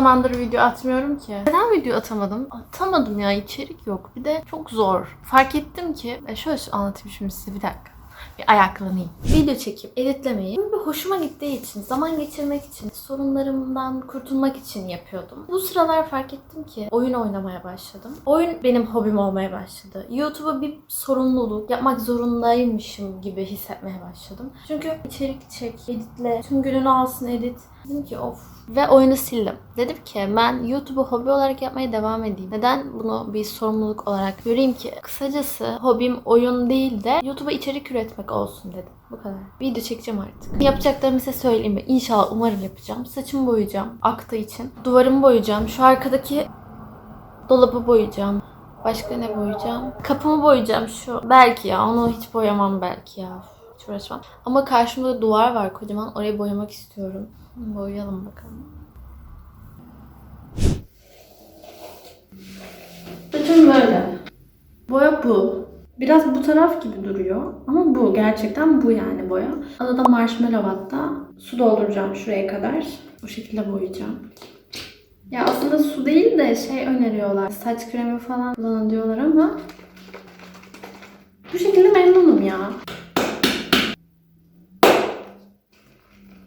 Zamandır video atmıyorum ki. Neden video atamadım? Atamadım ya içerik yok. Bir de çok zor. Fark ettim ki e şöyle anlatayım şimdi size bir dakika. Bir ayaklanayım. Video çekip editlemeyi bir hoşuma gittiği için, zaman geçirmek için, sorunlarımdan kurtulmak için yapıyordum. Bu sıralar fark ettim ki oyun oynamaya başladım. Oyun benim hobim olmaya başladı. YouTube'a bir sorumluluk, yapmak zorundaymışım gibi hissetmeye başladım. Çünkü içerik çek, editle, tüm gününü alsın edit. Dedim ki of. Ve oyunu sildim. Dedim ki ben YouTube'u hobi olarak yapmaya devam edeyim. Neden bunu bir sorumluluk olarak göreyim ki? Kısacası hobim oyun değil de YouTube'a içerik üretmek olsun dedim. Bu kadar. Video çekeceğim artık. Yapacaklarımı size söyleyeyim mi? İnşallah umarım yapacağım. Saçımı boyayacağım aktığı için. Duvarımı boyayacağım. Şu arkadaki dolabı boyayacağım. Başka ne boyayacağım? Kapımı boyayacağım şu. Belki ya. Onu hiç boyamam belki ya. Hiç uğraşmam. Ama karşımda duvar var kocaman. Orayı boyamak istiyorum. Boyayalım bakalım. Saçım böyle. Boya bu. Biraz bu taraf gibi duruyor. Ama bu. Gerçekten bu yani boya. Adı da marshmallow hatta. Su dolduracağım şuraya kadar. Bu şekilde boyayacağım. Ya aslında su değil de şey öneriyorlar. Saç kremi falan kullanın diyorlar ama bu şekilde memnunum ya.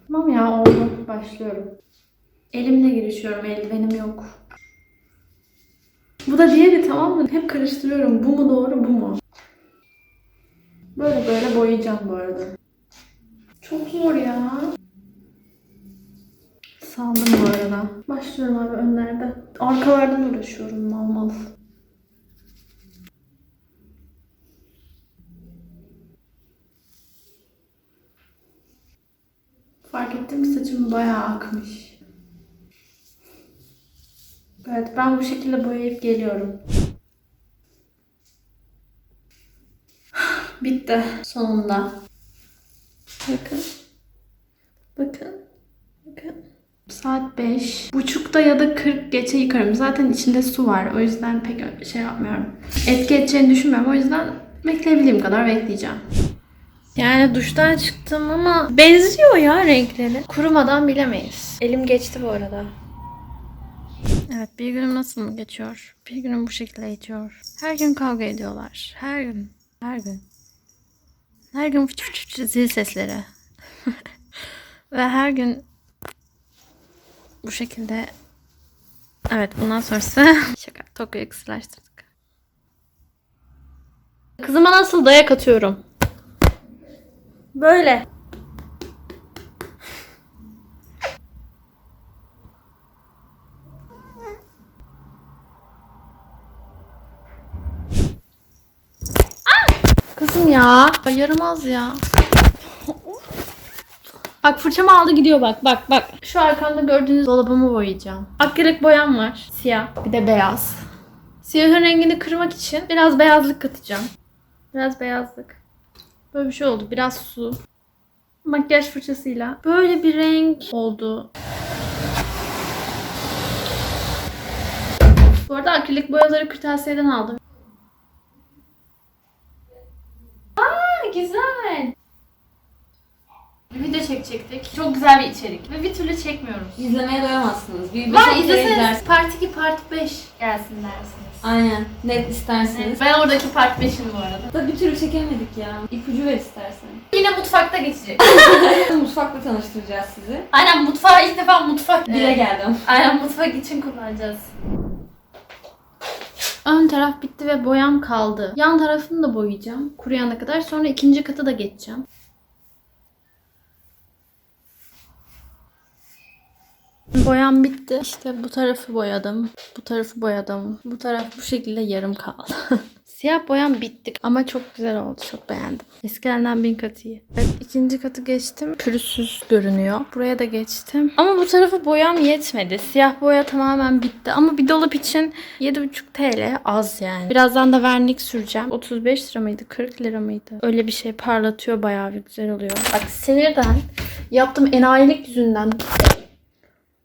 Tamam ya oldu. Başlıyorum. Elimle girişiyorum. Eldivenim yok. Bu da diğeri tamam mı? Hep karıştırıyorum. Bu mu doğru bu mu? Böyle böyle boyayacağım bu arada. Çok zor ya. Saldım bu arada. Başlıyorum abi önlerde. Arkalardan uğraşıyorum mal mal. Fark ettim saçım bayağı akmış. Evet ben bu şekilde boyayıp geliyorum. Bitti sonunda. Bakın. Bakın. Bakın. Saat 5. Buçukta ya da 40 geçe yıkarım. Zaten içinde su var. O yüzden pek şey yapmıyorum. Etki edeceğini düşünmüyorum. O yüzden bekleyebildiğim kadar bekleyeceğim. Yani duştan çıktım ama benziyor ya renkleri. Kurumadan bilemeyiz. Elim geçti bu arada. Evet bir günüm nasıl mı geçiyor? Bir günüm bu şekilde geçiyor. Her gün kavga ediyorlar. Her gün. Her gün. Her gün fıç fıç fıç zil sesleri. Ve her gün bu şekilde Evet bundan sonrası şaka Tokyo'yu kısırlaştırdık. Kızıma nasıl dayak atıyorum? Böyle. Ya. Yaramaz ya. Bak fırçamı aldı gidiyor bak bak bak. Şu arkamda gördüğünüz dolabımı boyayacağım. Akrilik boyam var. Siyah. Bir de beyaz. Siyahın rengini kırmak için biraz beyazlık katacağım. Biraz beyazlık. Böyle bir şey oldu. Biraz su. Makyaj fırçasıyla. Böyle bir renk oldu. Bu arada akrilik boyaları kırtasiyeden aldım. Güzel. Video çekecektik. Çok güzel bir içerik. Ve bir türlü çekmiyoruz. İzlemeye doyamazsınız. Bir beş Var on kere izleseniz izlersiniz. part 2 part 5 gelsin dersiniz. Aynen. Net isterseniz. Ben oradaki part 5'im bu arada. Da bir türlü çekemedik ya. İpucu ver istersen. Yine mutfakta geçecek. Mutfakla tanıştıracağız sizi. Aynen mutfağı ilk defa mutfak. Dile Evet. geldim. Aynen mutfak için kullanacağız. Taraf bitti ve boyam kaldı. Yan tarafını da boyayacağım. Kuruyana kadar. Sonra ikinci katı da geçeceğim. Boyam bitti. İşte bu tarafı boyadım. Bu tarafı boyadım. Bu taraf bu şekilde yarım kaldı. Siyah boyam bitti ama çok güzel oldu. Çok beğendim. Eskilerinden bin katı iyi. Evet ikinci katı geçtim. Pürüzsüz görünüyor. Buraya da geçtim. Ama bu tarafı boyam yetmedi. Siyah boya tamamen bitti. Ama bir dolap için 7,5 TL az yani. Birazdan da vernik süreceğim. 35 lira mıydı? 40 lira mıydı? Öyle bir şey parlatıyor bayağı bir güzel oluyor. Bak sinirden yaptım enayilik yüzünden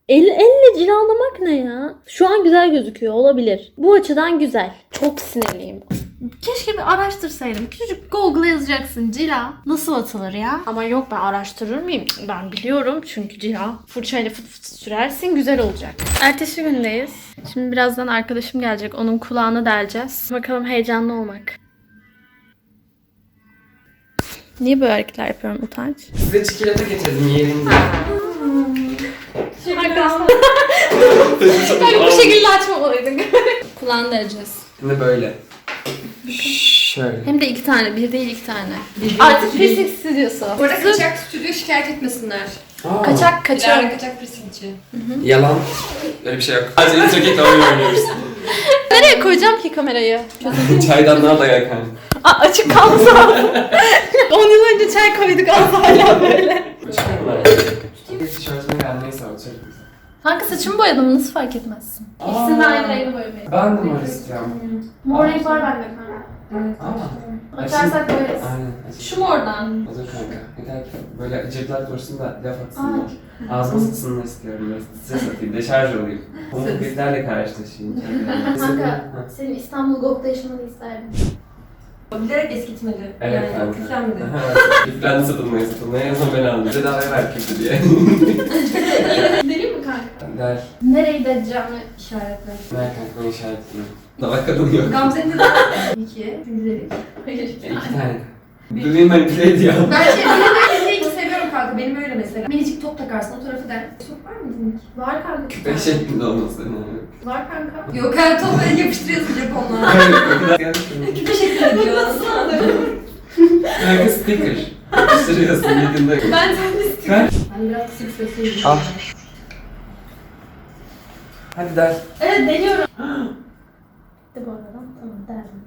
El, elle cilalamak ne ya? Şu an güzel gözüküyor olabilir. Bu açıdan güzel. Çok sinirliyim. Keşke bir araştırsaydım. Küçücük Google'a yazacaksın cila. Nasıl atılır ya? Ama yok ben araştırır mıyım? Ben biliyorum çünkü cila. Fırçayla fıt fıt sürersin güzel olacak. Ertesi gündeyiz. Şimdi birazdan arkadaşım gelecek. Onun kulağını deleceğiz. Bakalım heyecanlı olmak. Niye böyle hareketler yapıyorum utanç? Size çikolata getirdim yerinde. Arkadaşlar. Kanka bu şekilde açmamalıydık. Kulağını deleceğiz. Şimdi böyle. Şöyle. Hem de iki tane. Bir değil iki tane. Artık piercing stüdyosu. Bu arada kaçak stüdyo şikayet etmesinler. Aa, Kaçak Dilara kaçak. kaçak piercingçi. Yalan. Öyle bir şey yok. Sadece Interket'le oyun oynuyoruz. Nereye koyacağım ki kamerayı? Çaydanlığa da yakar. Aa, açık kaldı. 10 yıl önce çay koyduk az hala böyle. Neyse o çocuk. Kanka saçımı boyadım nasıl fark etmezsin? İkisini de aynı rengi boyamayı. Ben de mor istiyorum. Mor renk var bende kanka. Aa. Açarsak boyarız. Aynen. açık. Şu mordan. Olur kanka. Yeter ki böyle acıklar dursun da laf atsınlar. Ağzıma sıksınlar istiyorum. Böyle stres atayım, deşarj olayım. Homofobiklerle karşılaşayım. Kanka senin İstanbul Gold'da yaşamanı isterdim. Bilerek eskitmedi. Evet yani kanka. küflenmedi. Küflendi satılmaya satılmaya en son beni aldı. Bize daha ver küfür diye. Der. Nereyi. Ver kanka onu işaretliyorum. Daha kadın yok. Gamze'nin de iki. Üçüncü Hayır. İki tane. Bebeği manipüle ediyor. Ben şey de ilk seviyorum kanka. Benim öyle mesela. Minicik top takarsın o tarafı der. Top var mı minik? Var kanka. Küpe şeklinde olması. Var kanka. Yok yani topu yapıştırıyorsun Japonlar. Hayır. Küpe şeklinde diyor aslında. Kanka sticker. Yapıştırıyorsun yedinde. ben sen de Ver. Ben biraz kısık sesli Al. Hadi der. Evet deliyorum. De bu arada. Tamam derdim.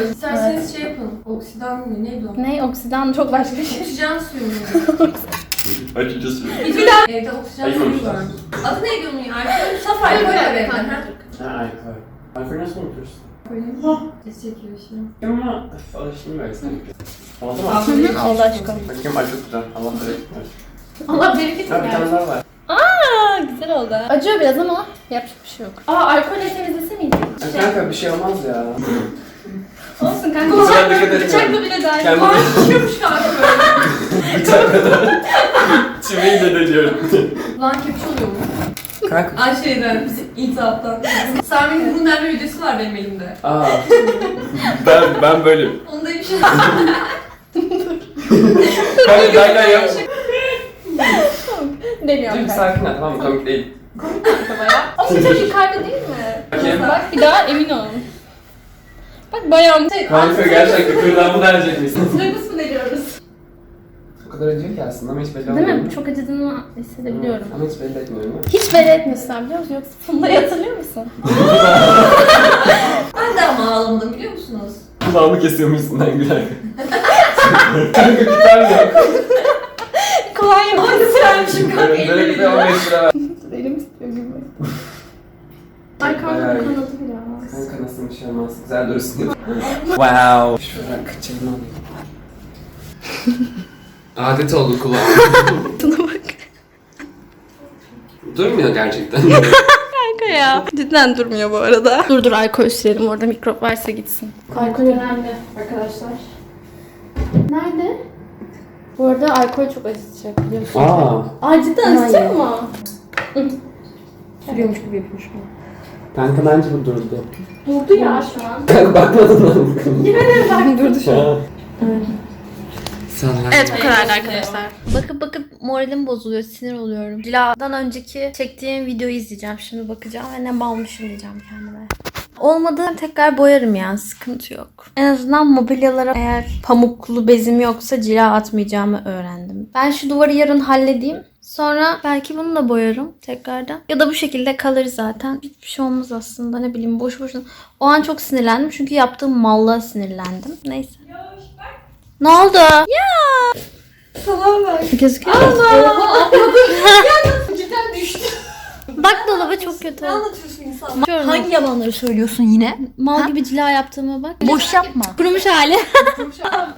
İsterseniz şey yapın. Oksidan mı? Neydi o? Ne? Oksidan çok başka bir şey. Oksijen suyu mu? Acıcı suyu. Bir daha evde oksijen suyu var. Adı neydi onun ya? Alkol, saf alkol evde. ha? Alkol. Alkol nasıl unutursun? Ses çekiyor şimdi. Ama alıştım böyle sanki. Oldu mu? Allah aşkına. Bakayım güzel. Allah bereket versin. Allah bereket Ha bir tane daha var. Güzel oldu. Acıyor biraz ama yapacak bir şey yok. Aa alkolle temizlese miydik? Ya Kanka bir şey olmaz ya. Olsun kanka. Kusura Bıçakla, dikkat bıçakla bile dahil. Kendimi Düşüyormuş kanka böyle. bıçak kadar. Çimeyi de deniyorum. Lan kepiş oluyor mu? Kanka. Ay şeyden, iltihaptan. Sami'nin burun delme videosu var benim elimde. Aa. ben ben böyleyim. Onda bir şey Kanka gayla yap. Deniyorum Dur kanka. sakin ol tamam mı? Komik değil. Ama bu çocuk karga değil mi? Bakayım. Bak bir daha emin olun. Bak bayağı Kanka gerçekten kırdağımı derecek misin? Sıramız mı deniyoruz? O kadar acıyor ki aslında ama hiç belli Değil olmuyor. mi? Çok acıdığını hissedebiliyorum. Ama hiç belli etmiyorum. Hiç belli etmiyorsun biliyor musun? Yoksa Funda'yı hatırlıyor musun? Ben de ama ağlamadım biliyor musunuz? Kulağımı kesiyormuşsun lan gülerken. Kanka küper yok. Kolay Ay sürermişim kanka Böyle böyle bir de 15 lira ver. Elim istiyor gibi. Ay kanka Bayağı iyi. kanadı biraz. Kanka nasıl bir şey olmaz. Güzel durursun. wow. Şuradan kaçırma alayım. Adet oldu kulağım. Şuna bak. Durmuyor gerçekten. Kanka ya. Cidden durmuyor bu arada. Dur dur alkol sürelim orada mikrop varsa gitsin. Alkol önemli arkadaşlar. Nerede? Bu arada alkol çok acıtacak biliyorsun. Aa. Aa cidden acıtacak mı? Sürüyormuş gibi yapmış bunu. Kanka bence bu durdu. Durdu ya şu an. Kanka bakmadın lan. Bak durdu şu an. Sen Evet bu kadardı arkadaşlar. Bakıp bakıp moralim bozuluyor, sinir oluyorum. Dila'dan önceki çektiğim videoyu izleyeceğim. Şimdi bakacağım ve ne balmışım diyeceğim kendime. Olmadı tekrar boyarım yani sıkıntı yok. En azından mobilyalara eğer pamuklu bezim yoksa cila atmayacağımı öğrendim. Ben şu duvarı yarın halledeyim. Sonra belki bunu da boyarım tekrardan. Ya da bu şekilde kalır zaten. Hiçbir şey olmaz aslında ne bileyim boş boşuna. O an çok sinirlendim çünkü yaptığım mallığa sinirlendim. Neyse. Ne oldu? Ya. Salağa bak. Gözüküyor mu? Cidden düştü. Bak dolaba çok kötü. Ne anlatıyorsun insan? Hangi yalanları söylüyorsun yine? mal gibi cila yaptığıma bak. Boş yapma. Kurumuş hali.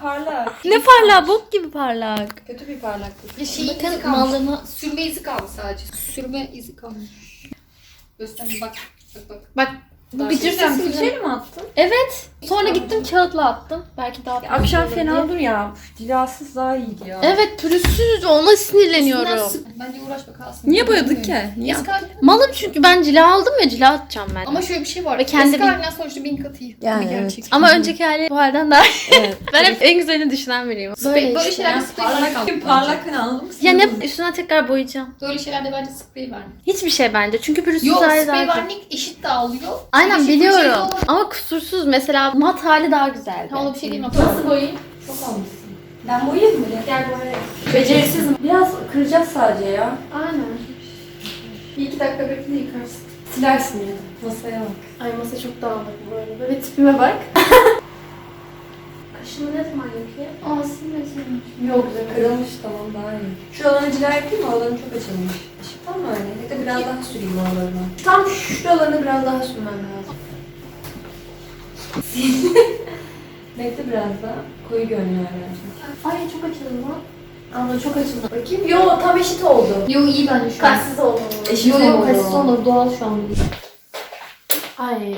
Parlak. ne parlak, bok gibi parlak. Kötü bir parlaklık. Ya şey izi Bakın kalmış. mallığımı Sürme izi kaldı sadece. Sürme izi kalmış. Göster bak. Bak bak. bak Bu gıcır Sen sesi fırçayla mi attın? Evet. Sonra gittim kağıtla attım. Belki daha Ya, akşam pürüzsüz olur fena diye. dur ya. Üf, Dilasız daha iyiydi ya. Evet pürüzsüz ona sinirleniyorum. Bence uğraşma kalsın. Niye boyadık ki? Niye? Eski Malım çünkü ben cila aldım ya cila atacağım ben. Ama şöyle bir şey var. Ve kendi Eski bir- halinden sonuçta bin katı iyi. Yani evet. gerçek. Ama önceki hali bu halden daha iyi. Evet. Ben hep en güzelini düşünen biriyim. Böyle, böyle işte. şeylerde Yani sprey kaldı. parlak, parlak hani anladın mı? Yani hep üstüne tekrar boyayacağım. Böyle şeylerde bence sprey verme. Hiçbir şey bence. Çünkü pürüzsüz Yok hali sprey kötü. vermek eşit dağılıyor. Aynen bir şey biliyorum. Ama kusursuz mesela mat hali daha güzeldi. Tamam bir şey diyeyim. Nasıl boyayayım? Çok almışsın. Ben boyayayım mı? Gel boyayayım. Beceriksiz mi? Biraz kıracağız sadece ya. Aynen. Bir iki dakika bekle yıkarsın. Silersin ya. Masaya bak. Ay masa çok dağınık bu arada. Ve tipime bak. Kaşımı ne zaman yapayım? Aa silmesin. Yok güzel. Kırılmış tamam daha iyi. Şuralarını cila yapayım mı? Oraların çok açılmış. Işıktan mı öyle? Ya da biraz daha süreyim oralarına. Tam şuralarını biraz daha sürmem lazım. Bekle biraz daha. Koyu görünüyor bence. Ay çok açıldı lan. Ama çok açıldı. Bakayım. Yo tam eşit oldu. Yo iyi bence şu an. Kaşsız olmalı. Eşit Yo yo oldu. kaşsız olur. Doğal şu an. Ay.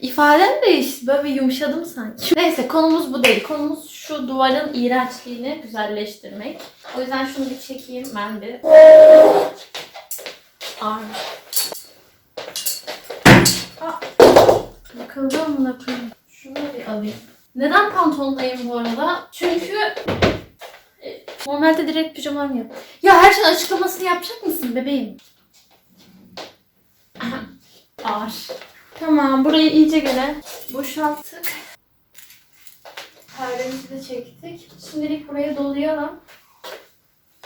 İfaden değişti. Böyle bir yumuşadım sanki. Neyse konumuz bu değil. Konumuz şu duvarın iğrençliğini güzelleştirmek. O yüzden şunu bir çekeyim ben bir. Ağır. Aa, Yıkıldı amına koyayım. Şunu bir alayım. Neden pantolondayım bu arada? Çünkü e, normalde direkt pijamam yap. Ya her şeyin açıklamasını yapacak mısın bebeğim? Ağır. Tamam burayı iyice gene boşalttık. Perdemizi de çektik. Şimdilik buraya dolayalım.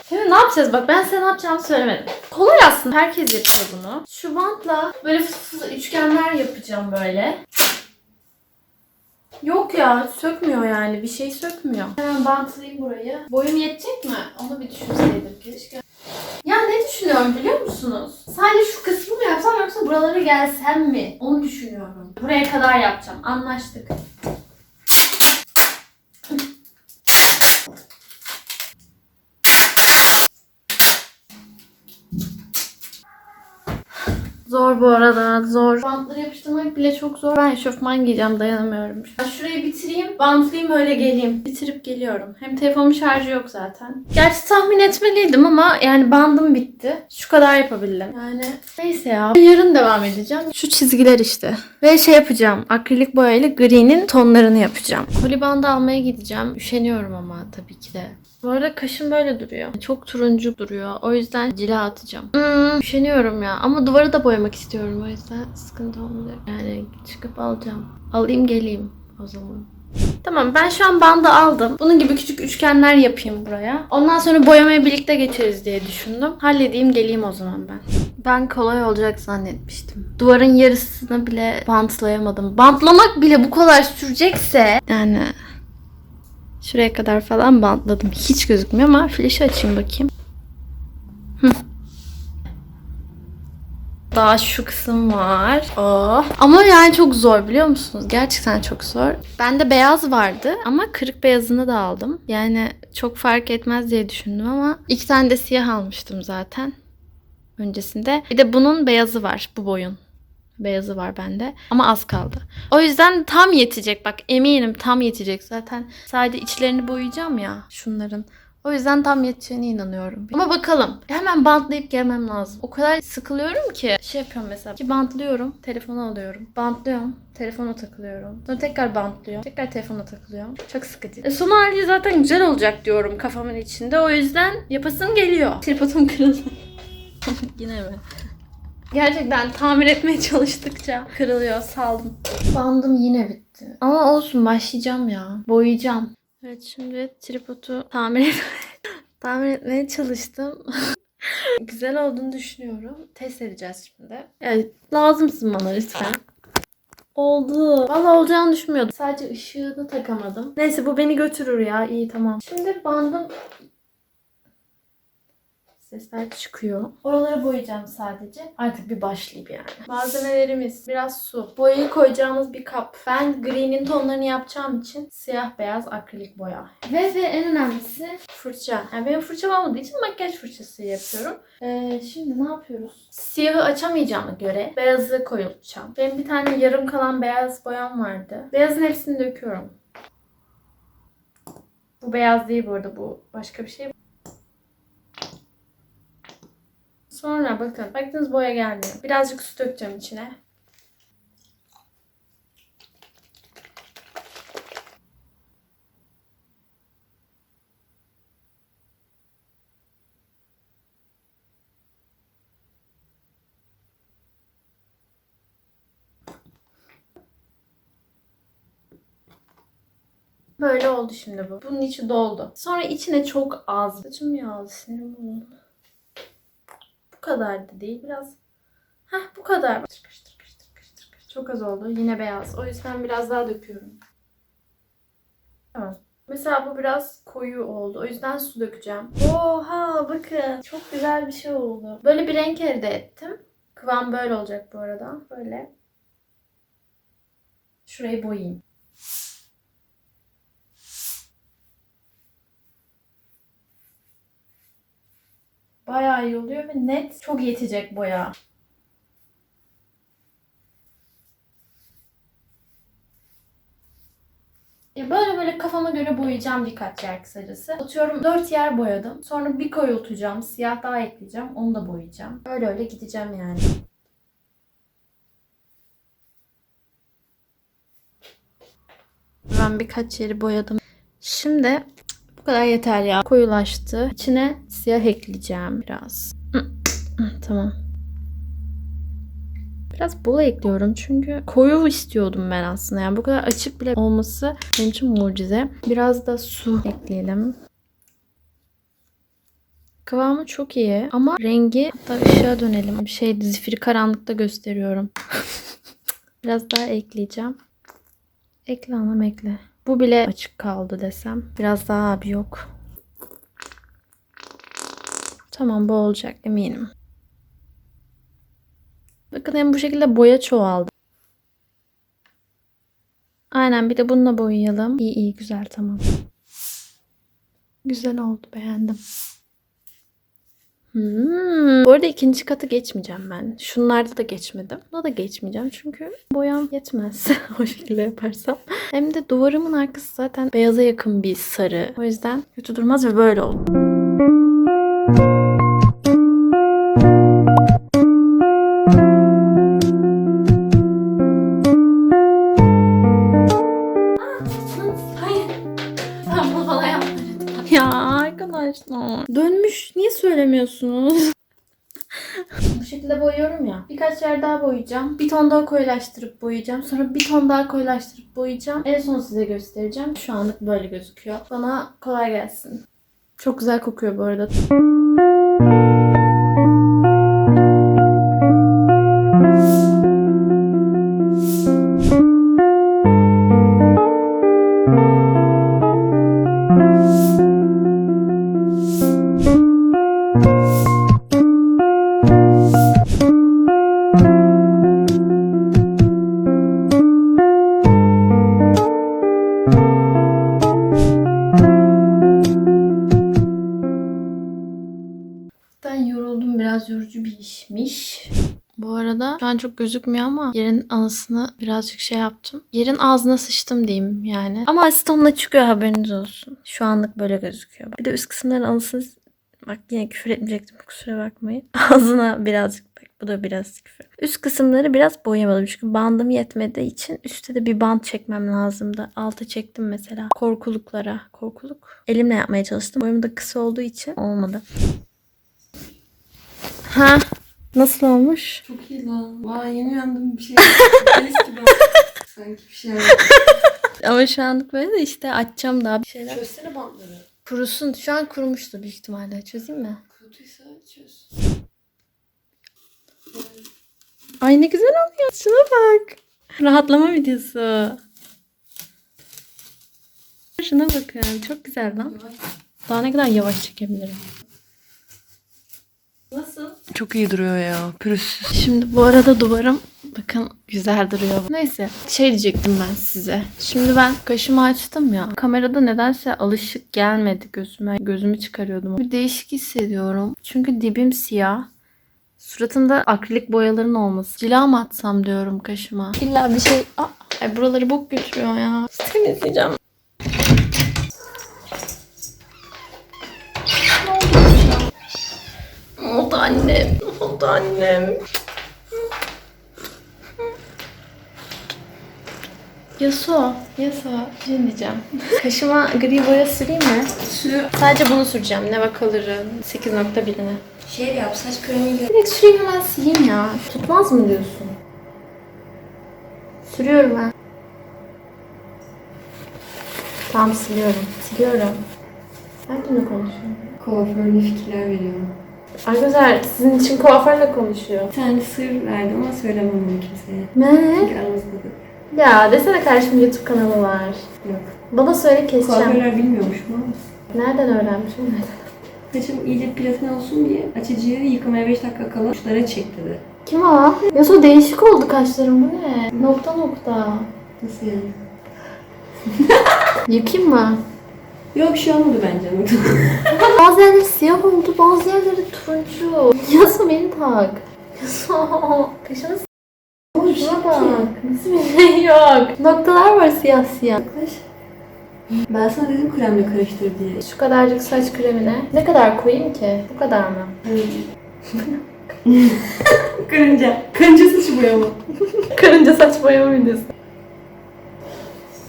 Şimdi ne yapacağız? Bak ben size ne yapacağımı söylemedim. Kolay aslında. Herkes yapıyor bunu. Şu bantla böyle fıs fıs üçgenler yapacağım böyle. Yok ya sökmüyor yani. Bir şey sökmüyor. Hemen bantlayayım burayı. Boyum yetecek mi? Onu bir düşünseydim keşke. Ya ne düşünüyorum biliyor musunuz? Sadece şu kısmı mı yapsam yoksa buralara gelsem mi? Onu düşünüyorum. Buraya kadar yapacağım. Anlaştık. Zor bu arada zor. Bantları yapıştırmak bile çok zor. Ben eşofman giyeceğim dayanamıyorum. Ben şurayı bitireyim, bantlayayım öyle geleyim. Bitirip geliyorum. Hem telefonun şarjı yok zaten. Gerçi tahmin etmeliydim ama yani bandım bitti. Şu kadar yapabildim. Yani neyse ya. Yarın devam edeceğim. Şu çizgiler işte. Ve şey yapacağım. Akrilik boyayla gri'nin tonlarını yapacağım. Koli bandı almaya gideceğim. Üşeniyorum ama tabii ki de. Bu arada kaşım böyle duruyor. Çok turuncu duruyor. O yüzden cila atacağım. Hmm, üşeniyorum ya. Ama duvarı da boyamak istiyorum. O yüzden sıkıntı olmayacak. Yani çıkıp alacağım. Alayım geleyim o zaman. Tamam ben şu an bandı aldım. Bunun gibi küçük üçgenler yapayım buraya. Ondan sonra boyamaya birlikte geçeriz diye düşündüm. Halledeyim geleyim o zaman ben. Ben kolay olacak zannetmiştim. Duvarın yarısını bile bantlayamadım. Bantlamak bile bu kadar sürecekse yani Şuraya kadar falan bantladım. Hiç gözükmüyor ama flaşı açayım bakayım. Hı. Daha şu kısım var. Oh. Ama yani çok zor biliyor musunuz? Gerçekten çok zor. Bende beyaz vardı ama kırık beyazını da aldım. Yani çok fark etmez diye düşündüm ama iki tane de siyah almıştım zaten öncesinde. Bir de bunun beyazı var bu boyun. Beyazı var bende ama az kaldı. O yüzden tam yetecek bak eminim tam yetecek zaten. Sadece içlerini boyayacağım ya şunların. O yüzden tam yeteceğine inanıyorum. Ama bakalım. Hemen bantlayıp gelmem lazım. O kadar sıkılıyorum ki. Şey yapıyorum mesela. Ki bantlıyorum. Telefonu alıyorum. Bantlıyorum. Telefona takılıyorum. Sonra tekrar bantlıyorum. Tekrar telefona takılıyorum. Çok sıkıcı. E, son hali zaten güzel olacak diyorum kafamın içinde. O yüzden yapasım geliyor. Tripodum kırıldı. Yine mi? Gerçekten tamir etmeye çalıştıkça kırılıyor. Saldım. Bandım yine bitti. Ama olsun başlayacağım ya. Boyayacağım. Evet şimdi tripodu tamir etmeye, tamir etmeye çalıştım. Güzel olduğunu düşünüyorum. Test edeceğiz şimdi. Evet, lazımsın bana lütfen. Oldu. Valla olacağını düşünmüyordum. Sadece ışığını takamadım. Neyse bu beni götürür ya. İyi tamam. Şimdi bandım... sesler çıkıyor. Oraları boyayacağım sadece. Artık bir başlayayım yani. Malzemelerimiz biraz su. Boyayı koyacağımız bir kap. Ben gri'nin tonlarını yapacağım için siyah beyaz akrilik boya. Ve ve en önemlisi fırça. Yani benim fırçam olmadığı için makyaj fırçası yapıyorum. Ee, şimdi ne yapıyoruz? Siyahı açamayacağıma göre beyazı koyulacağım. Benim bir tane yarım kalan beyaz boyam vardı. Beyazın hepsini döküyorum. Bu beyaz değil bu arada bu başka bir şey. Sonra bakın baktınız boya gelmiyor. Birazcık su dökeceğim içine. Böyle oldu şimdi bu. Bunun içi doldu. Sonra içine çok az. Saçım yağlı sinirim bozuldu. Kadar da değil biraz. Heh bu kadar. Kıştır kıştır kıştır kıştır. Çok az oldu. Yine beyaz. O yüzden biraz daha döküyorum. Tamam. Mesela bu biraz koyu oldu. O yüzden su dökeceğim. Oha bakın. Çok güzel bir şey oldu. Böyle bir renk elde ettim. Kıvam böyle olacak bu arada. Böyle. Şurayı boyayayım. Bayağı iyi oluyor ve net çok yetecek boya. Ya böyle böyle kafama göre boyayacağım birkaç yer kısacası. Atıyorum 4 yer boyadım. Sonra bir koyultacağım. Siyah daha ekleyeceğim. Onu da boyayacağım. Öyle öyle gideceğim yani. Ben birkaç yeri boyadım. Şimdi kadar yeter ya. Koyulaştı. İçine siyah ekleyeceğim biraz. tamam. Biraz bol ekliyorum çünkü koyu istiyordum ben aslında. Yani bu kadar açık bile olması benim için mucize. Biraz da su ekleyelim. Kıvamı çok iyi ama rengi hatta ışığa dönelim. Şey zifiri karanlıkta gösteriyorum. Biraz daha ekleyeceğim. Ekle anam ekle. Bu bile açık kaldı desem. Biraz daha abi yok. Tamam bu olacak eminim. Bakın hem bu şekilde boya çoğaldı. Aynen bir de bununla boyayalım. İyi iyi güzel tamam. Güzel oldu beğendim. Hmm. Bu arada ikinci katı geçmeyeceğim ben. Şunlarda da geçmedim. Buna da geçmeyeceğim çünkü boyam yetmez o şekilde yaparsam. Hem de duvarımın arkası zaten beyaza yakın bir sarı. O yüzden kötü durmaz ve böyle oldu. Niye söylemiyorsunuz? Bu şekilde boyuyorum ya. Birkaç yer daha boyayacağım. Bir ton daha koyulaştırıp boyayacağım. Sonra bir ton daha koyulaştırıp boyayacağım. En son size göstereceğim. Şu anlık böyle gözüküyor. Bana kolay gelsin. Çok güzel kokuyor bu arada. Ben yoruldum. Biraz yorucu bir işmiş. Bu arada şu an çok gözükmüyor ama yerin anasını birazcık şey yaptım. Yerin ağzına sıçtım diyeyim yani. Ama asitonla çıkıyor haberiniz olsun. Şu anlık böyle gözüküyor. Bir de üst kısımların anasını Bak yine küfür etmeyecektim kusura bakmayın. Ağzına birazcık bak bu da biraz küfür. Üst kısımları biraz boyamadım çünkü bandım yetmediği için üstte de bir bant çekmem lazımdı. Alta çektim mesela korkuluklara. Korkuluk. Elimle yapmaya çalıştım. Boyum da kısa olduğu için olmadı. Ha nasıl olmuş? Çok iyi lan. Vay yeni uyandım bir şey. Deniz gibi. Sanki bir şey yaptım. Ama şu anlık böyle de işte açacağım daha bir şeyler. Çözsene bantları. Kurusun. Şu an kurumuştur büyük ihtimalle. Çözeyim mi? Kurutuysa çöz. Ay ne güzel oluyor. Şuna bak. Rahatlama videosu. Şuna bakın. Çok güzel lan. Daha ne kadar yavaş çekebilirim. Nasıl? Çok iyi duruyor ya. Pürüzsüz. Şimdi bu arada duvarım bakın güzel duruyor. Neyse şey diyecektim ben size. Şimdi ben kaşımı açtım ya. Kamerada nedense alışık gelmedi gözüme. Gözümü çıkarıyordum. Bir değişik hissediyorum. Çünkü dibim siyah. Suratımda akrilik boyaların olması. Cila mı atsam diyorum kaşıma. İlla bir şey... Aa, ay buraları bok götürüyor ya. Temizleyeceğim. Ne oldu annem? Ne oldu annem? Yaso, Yaso. Bir şey diyeceğim. Kaşıma gri boya süreyim mi? Sürü. Sadece bunu süreceğim. Ne color'ın 8.1'ini. Şey yap saç kremiyle. Direkt süreyim hemen sileyim ya. Tutmaz mı diyorsun? Sürüyorum ben. Tamam siliyorum. Siliyorum. Ben kimle konuşuyorum? Kuaförüne fikirler veriyor. Arkadaşlar sizin için kuaförle konuşuyor. Bir tane sır verdim ama söylemem onu kimseye. Ne? Çünkü. Ya desene kardeşim YouTube kanalı var. Yok. Bana söyle keseceğim. Kuaförler bilmiyormuş mu? Nereden öğrenmişim? Saçım iyice platin olsun diye açıcıyı yıkamaya 5 dakika kala uçlara çek dedi. Kim o? Yaso değişik oldu kaşlarım bu ne? Nokta nokta. Nasıl yani? Yıkayım mı? Yok bir şey olmadı bence. Bazı yerleri siyah oldu, bazı yerleri turuncu. Yaso beni tak. Yaso. Kaşını s- Şuna bak. Nasıl bir şey yok. Noktalar var siyah siyah. Yaklaş. Ben sana dedim kremle karıştır diye. Şu kadarcık saç kremine. Ne kadar koyayım ki? Bu kadar mı? Karınca. Karınca saçı boyama. Karınca saç boyama videosu.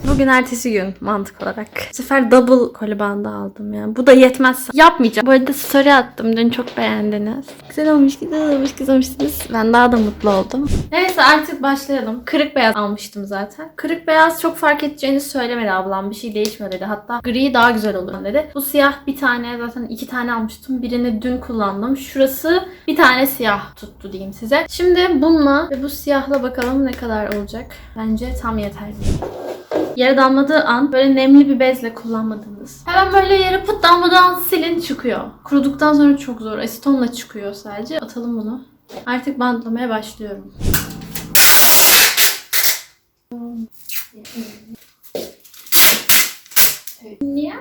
Bugün ertesi gün mantık olarak. Bu sefer double koli aldım yani. Bu da yetmez. Yapmayacağım. Bu arada story attım. Dün çok beğendiniz. Güzel olmuş, güzel olmuş, güzel olmuşsunuz. Ben daha da mutlu oldum. Neyse artık başlayalım. Kırık beyaz almıştım zaten. Kırık beyaz çok fark edeceğini söylemedi ablam. Bir şey değişmiyor dedi. Hatta gri daha güzel olur dedi. Bu siyah bir tane zaten iki tane almıştım. Birini dün kullandım. Şurası bir tane siyah tuttu diyeyim size. Şimdi bununla ve bu siyahla bakalım ne kadar olacak. Bence tam yeterli. Yere damladığı an böyle nemli bir bezle kullanmadığınız. Hemen böyle yere pıt damladığı an silin çıkıyor. Kuruduktan sonra çok zor. Asetonla çıkıyor sadece. Atalım bunu. Artık bantlamaya başlıyorum. Niye?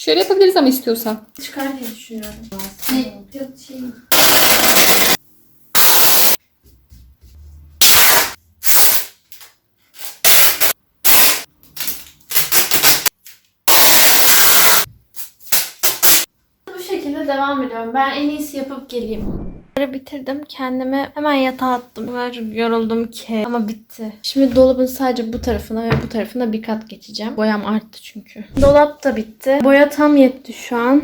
Şöyle yapabiliriz ama istiyorsan. Çıkar diye düşünüyorum. Ne? Şey, Bu şekilde devam ediyorum. Ben en iyisi yapıp geleyim. Bitirdim. Kendimi hemen yatağa attım. O yoruldum ki. Ama bitti. Şimdi dolabın sadece bu tarafına ve bu tarafına bir kat geçeceğim. Boyam arttı çünkü. Dolap da bitti. Boya tam yetti şu an.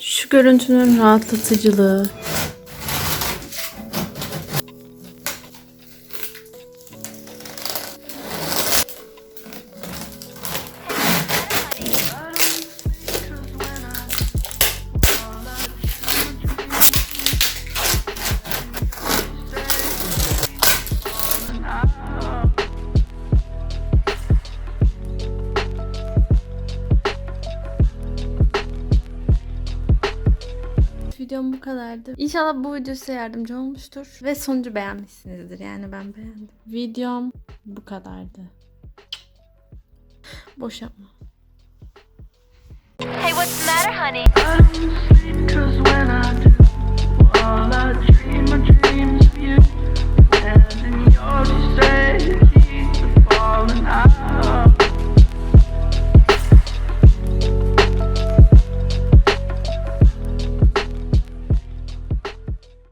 Şu görüntünün rahatlatıcılığı. videom bu kadardı. İnşallah bu video size yardımcı olmuştur. Ve sonucu beğenmişsinizdir. Yani ben beğendim. Videom bu kadardı. Boş yapma. Hey what's the matter honey? falling out